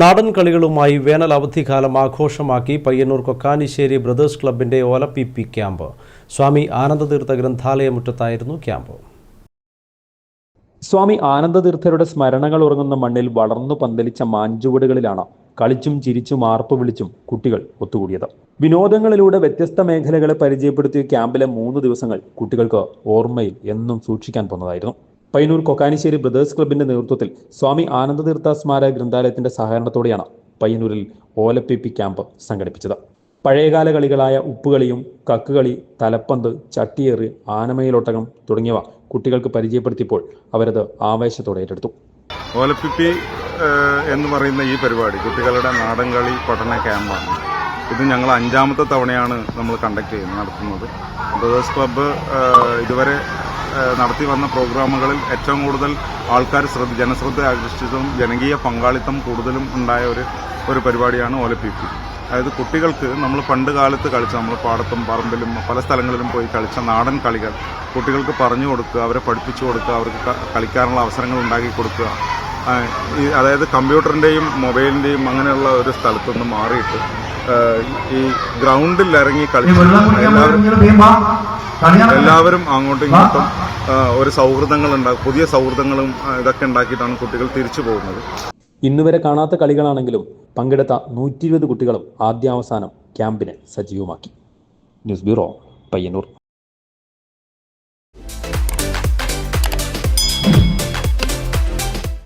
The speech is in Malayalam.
നാടൻ കളികളുമായി വേനൽ അവധിക്കാലം ആഘോഷമാക്കി പയ്യന്നൂർ കൊക്കാനിശ്ശേരി ബ്രദേഴ്സ് ക്ലബിന്റെ പി ക്യാമ്പ്. സ്വാമി ആനന്ദതീർത്ഥ ഗ്രന്ഥാലയമുറ്റത്തായിരുന്നു ക്യാമ്പ്. സ്വാമി ആനന്ദതീർത്ഥരുടെ സ്മരണകൾ ഉറങ്ങുന്ന മണ്ണിൽ വളർന്നു പന്തലിച്ച മാഞ്ചുവടുകളിലാണ് കളിച്ചും ചിരിച്ചും ആർപ്പ് വിളിച്ചും കുട്ടികൾ ഒത്തുകൂടിയത്. വിനോദങ്ങളിലൂടെ വ്യത്യസ്ത മേഖലകളെ പരിചയപ്പെടുത്തിയ ക്യാമ്പിലെ മൂന്ന് ദിവസങ്ങൾ കുട്ടികൾക്ക് ഓർമ്മയിൽ എന്നും സൂക്ഷിക്കാൻ പോന്നതായിരുന്നു. പയ്യന്നൂർ കൊക്കാനിശ്ശേരി ബ്രദേഴ്സ് ക്ലബിന്റെ നേതൃത്വത്തിൽ സ്വാമി ആനന്ദതീർത്ഥ സ്മാരക ഗ്രന്ഥാലയത്തിന്റെ സഹകരണത്തോടെയാണ് പയ്യന്നൂരിൽ ഓലപ്പിപ്പി ക്യാമ്പ് സംഘടിപ്പിച്ചത്. പഴയകാല കളികളായ ഉപ്പുകളിയും കക്കുകളി തലപ്പന്ത് ചട്ടിയേറ് ആനമയിലൊട്ടകം തുടങ്ങിയവ കുട്ടികൾക്ക് പരിചയപ്പെടുത്തിയപ്പോൾ അവരത് ആവേശത്തോടെ ഏറ്റെടുത്തു. ഓലപ്പിപ്പി എന്ന് പറയുന്ന ഈ പരിപാടി കുട്ടികളുടെ നാടൻ കളി പഠന ക്യാമ്പാണ്. ഇത് ഞങ്ങൾ അഞ്ചാമത്തെ തവണയാണ് നമ്മൾ കണ്ടക്ട് ചെയ്യുന്നത് നടത്തുന്നത്. ബ്രദേഴ്സ് ക്ലബ്ബ് ഇതുവരെ നടത്തി വന്ന പ്രോഗ്രാമുകളിൽ ഏറ്റവും കൂടുതൽ ആൾക്കാർ ശ്രദ്ധ ജനശ്രദ്ധ ആകർഷിച്ചതും ജനകീയ പങ്കാളിത്തം കൂടുതലും ഉണ്ടായ ഒരു ഒരു പരിപാടിയാണ് ഓലപ്പിപ്പി. അതായത് കുട്ടികൾക്ക് നമ്മൾ പണ്ട് കാലത്ത് കളിച്ച നമ്മൾ പാടത്തും പറമ്പിലും പല സ്ഥലങ്ങളിലും പോയി കളിച്ച നാടൻ കളികൾ കുട്ടികൾക്ക് പറഞ്ഞു കൊടുക്കുക അവരെ പഠിപ്പിച്ചു കൊടുക്കുക അവർക്ക് കളിക്കാനുള്ള അവസരങ്ങൾ ഉണ്ടാക്കി കൊടുക്കുക. ഈ അതായത് കമ്പ്യൂട്ടറിന്റെയും മൊബൈലിന്റെയും അങ്ങനെയുള്ള ഒരു സ്ഥലത്തുനിന്ന് മാറിയിട്ട് ആ, ഈ ഗ്രൗണ്ടിൽ ഇറങ്ങി കളിച്ച് എല്ലാവരും എല്ലാവരും അങ്ങോട്ടും ഇങ്ങോട്ടും ഒരു സൗഹൃദങ്ങൾ ഉണ്ടാകും പുതിയ സൗഹൃദങ്ങളും ഇതൊക്കെ ഉണ്ടാക്കിയിട്ടാണ് കുട്ടികൾ തിരിച്ചു പോകുന്നത്. ഇന്നുവരെ കാണാത്ത കളികളാണെങ്കിലും പങ്കെടുത്ത നൂറ്റി ഇരുപത് കുട്ടികളും ആദ്യാവസാനം ക്യാമ്പിനെ സജീവമാക്കി. News bureau Payyanur.